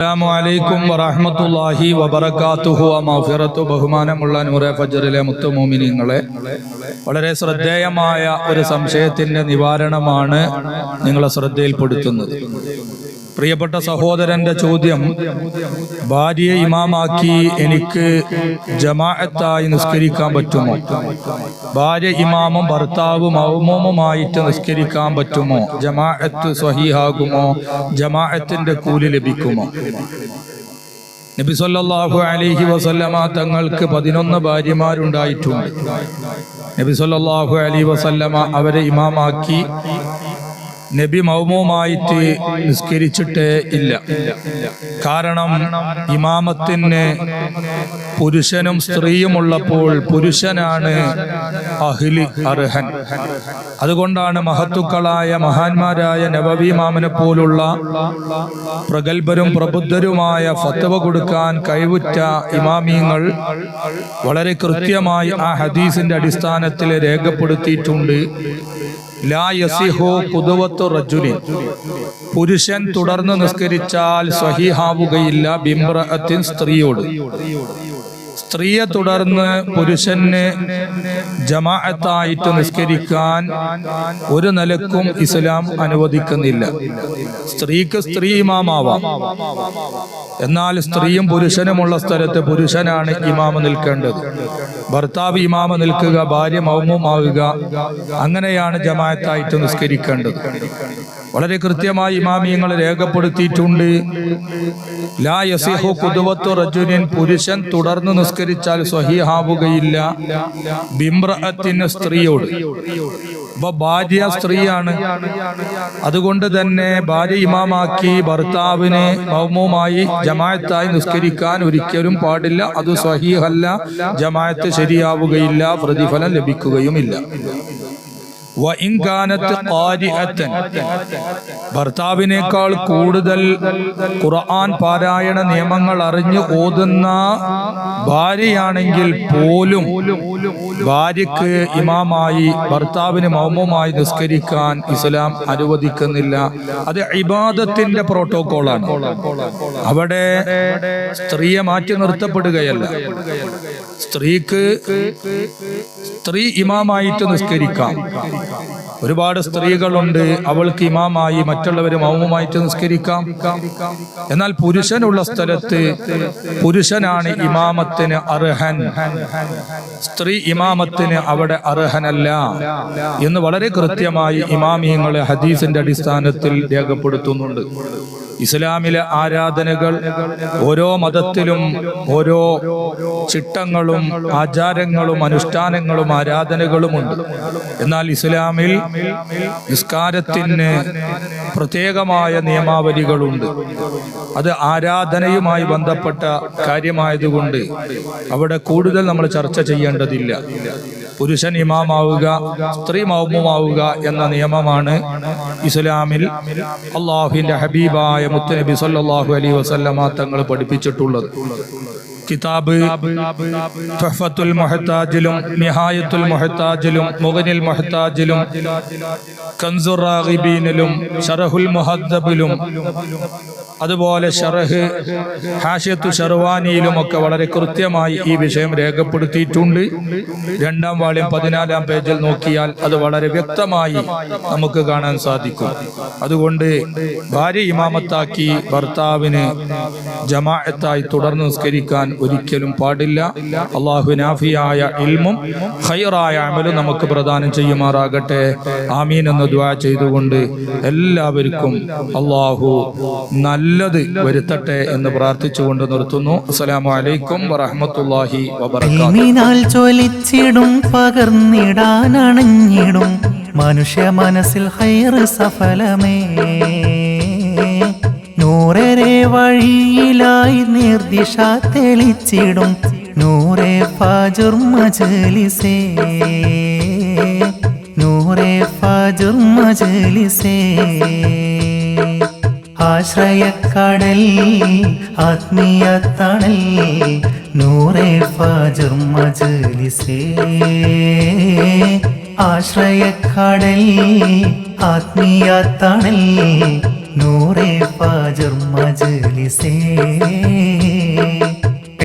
അസ്സലാമു അലൈക്കും വറഹ്മത്തുള്ളാഹി വബറകാതുഹു. മഗ്ഫിറത്തു ബഹുമാനമുള്ള നൂറെ ഫജറിലെ മുത്തുമോമിനിങ്ങളെ വളരെ ശ്രദ്ധേയമായ ഒരു സംശയത്തിന്റെ നിവാരണമാണ് നിങ്ങളെ ശ്രദ്ധയിൽപ്പെടുത്തുന്നത്. പ്രിയപ്പെട്ട സഹോദരന്റെ ചോദ്യം ഭാര്യയെ ഇമാമാക്കി എനിക്ക് ജമാഅത്തായി നിസ്കരിക്കാൻ പറ്റുമോ? ഭാര്യ ഇമാമും ഭർത്താവും മൗമൂമുമായിട്ട് നിസ്കരിക്കാൻ പറ്റുമോ? ജമാഅത്ത് സ്വഹീഹാകുമോ? ജമാഅത്തിന്റെ കൂലി ലഭിക്കുമോ? നബി സല്ലല്ലാഹു അലൈഹി വസല്ലമ തങ്ങൾക്ക് പതിനൊന്ന് ഭാര്യമാരുണ്ടായിട്ടുണ്ട്. നബി സല്ലല്ലാഹു അലൈഹി വസല്ലമ അവരെ ഇമാമാക്കി നബി മൗമുമായിട്ട് നിസ്കരിച്ചിട്ട് ഇല്ല. കാരണം ഇമാമത്തിന് പുരുഷനും സ്ത്രീയും ഉള്ളപ്പോൾ പുരുഷനാണ് അഹിലി അർഹൻ. അതുകൊണ്ടാണ് മഹത്തുക്കളായ മഹാന്മാരായ നബവീമാമനെ പോലുള്ള പ്രഗത്ഭരും പ്രബുദ്ധരുമായ ഫത്തവ കൊടുക്കാൻ കഴിവുറ്റ ഇമാമിയങ്ങൾ വളരെ കൃത്യമായി ആ ഹദീസിന്റെ അടിസ്ഥാനത്തിൽ രേഖപ്പെടുത്തിയിട്ടുണ്ട്. പുരുഷൻ തുടർന്ന് നിസ്കരിച്ചാൽ സ്വഹീഹാവുകയില്ല ബിംറഅത്തിൻ സ്ത്രീയോട്. സ്ത്രീയെ തുടർന്ന് പുരുഷന് ജമാഅത്തായിട്ട് നിസ്കരിക്കാൻ ഒരു നിലക്കും ഇസ്ലാം അനുവദിക്കുന്നില്ല. സ്ത്രീക്ക് സ്ത്രീ ഇമാമാവാം. എന്നാൽ സ്ത്രീയും പുരുഷനുമുള്ള സ്ഥലത്ത് പുരുഷനാണ് ഇമാമ നിൽക്കേണ്ടത്. ഭർത്താവ് ഇമാമ നിൽക്കുക ഭാര്യ മൗമുമാവുക അങ്ങനെയാണ് ജമാഅത്തായിട്ട് നിസ്കരിക്കേണ്ടത്. വളരെ കൃത്യമായി ഇമാമിയങ്ങൾ രേഖപ്പെടുത്തിയിട്ടുണ്ട്. ലാ യസിഹു കുതുവത്തു റജുനിൻ പുരുഷൻ തുടർന്ന് നിസ്കരിച്ചാൽ സ്വഹിയാവുകയില്ല ബിംറഅത്തിന് സ്ത്രീയോട്. അപ്പൊ ഭാര്യ സ്ത്രീയാണ്. അതുകൊണ്ട് തന്നെ ഭാര്യ ഇമാമാക്കി ഭർത്താവിനെ മൗമുമായി ജമായത്തായി നിസ്കരിക്കാൻ ഒരിക്കലും പാടില്ല. അത് സ്വഹീഹല്ല. ജമായത്ത് ശരിയാവുകയില്ല. പ്രതിഫലം ലഭിക്കുകയുമില്ല. ഭർത്താവിനേക്കാൾ കൂടുതൽ ഖുർആൻ പാരായണ നിയമങ്ങൾ അറിഞ്ഞ് ഓതുന്ന ഭാര്യയാണെങ്കിൽ പോലും ഭാര്യക്ക് ഇമാമായി ഭർത്താവിന് മൗമമായി നിസ്കരിക്കാൻ ഇസ്ലാം അനുവദിക്കുന്നില്ല. അത് ഇബാദത്തിന്റെ പ്രോട്ടോകോളാണ് അവിടെ സ്ത്രീയെ മാറ്റി നിർത്തപ്പെടുകയല്ല. സ്ത്രീക്ക് സ്ത്രീ ഇമാമായിട്ട് നിസ്കരിക്കാം. ഒരുപാട് സ്ത്രീകളുണ്ട്. അവൾക്ക് ഇമാമായി മറ്റുള്ളവർ മൗമുമായിട്ട് നിസ്കരിക്കാം. എന്നാൽ പുരുഷനുള്ള സ്ഥലത്ത് പുരുഷനാണ് ഇമാമത്തിന് അർഹൻ. സ്ത്രീ ഇമാമത്തിന് അവിടെ അർഹനല്ല എന്ന് വളരെ കൃത്യമായി ഇമാമിയങ്ങളെ ഹദീസിന്റെ അടിസ്ഥാനത്തിൽ രേഖപ്പെടുത്തുന്നുണ്ട്. ഇസ്ലാമിലെ ആരാധനകൾ ഓരോ മതത്തിലും ഓരോ ചിട്ടങ്ങളും ആചാരങ്ങളും അനുഷ്ഠാനങ്ങളും ആരാധനകളുമുണ്ട്. എന്നാൽ ഇസ്ലാമിൽ നിസ്കാരത്തിന് പ്രത്യേകമായ നിയമാവലികളുണ്ട്. അത് ആരാധനയുമായി ബന്ധപ്പെട്ട കാര്യമായതുകൊണ്ട് അവിടെ കൂടുതൽ നമ്മൾ ചർച്ച ചെയ്യേണ്ടതില്ല. പുരുഷൻ ഇമാമാവുക സ്ത്രീ മൗമുമാവുക എന്ന നിയമമാണ് ഇസ്ലാമിൽ അള്ളാഹുവിന്റെ ഹബീബായ മുത്തനബി സല്ലാഹു അലൈഹി വസല്ലമ തങ്ങൾ പഠിപ്പിച്ചിട്ടുള്ളത്. കിതാബ് തുഹ്ഫത്തുൽ മുഹത്താജിലും നിഹായത്തുൽ മുഹത്താജിലും മുഗനിൽ മുഹത്താജിലും കൻസുർ റാഗിബീനിലും ഷറഹുൽ മുഹദ്ദബിലും അതുപോലെ ഷറഹ് ഹാഷ്യത്തു ഷർവാനിയിലും ഒക്കെ വളരെ കൃത്യമായി ഈ വിഷയം രേഖപ്പെടുത്തിയിട്ടുണ്ട്. രണ്ടാം വാള്യം പതിനാലാം പേജിൽ നോക്കിയാൽ അത് വളരെ വ്യക്തമായി നമുക്ക് കാണാൻ സാധിക്കും. അതുകൊണ്ട് ഭാര്യ ഇമാമത്താക്കി ഭർത്താവിന് ജമാഅത്തായി തുടർന്ന് നിസ്കരിക്കാൻ ഒരിക്കലും പാടില്ല. അള്ളാഹു നാഫിയായ ഇൽമും ഖൈറായ അമലും നമുക്ക് പ്രദാനം ചെയ്യുമാറാകട്ടെ. ആമീൻ എന്ന് ദ്വാ ചെയ്തുകൊണ്ട് എല്ലാവർക്കും അള്ളാഹു നല്ലത് വരുത്തട്ടെ എന്ന് പ്രാർത്ഥിച്ചുകൊണ്ട് നിർത്തുന്നു. അസ്സലാമു അലൈക്കും വറഹ്മത്തുള്ളാഹി വബറകാതുഹു. ഇൽമിനാൽ ജ്വലിച്ചിടും പകർന്നിടാനണഞ്ഞിടും. മനുഷ്യ മനസ്സിൽ ഹൈർ സഫലമേ. നൂറേ വഴിയിലായി നിർദിശ തെളിച്ചിടും. നൂറെ ഫാജുർ മജലിസേ. നൂറെ ഫാജുർ മജലിസേ. ആശ്രയക്കടൽ ആത്മീയ തണൽ നൂറെ ഫാജർ മജലിസേ. ആശ്രയക്കടൽ ആത്മീയ തണൽ നൂറേ ഫാജർ മജലിസേ.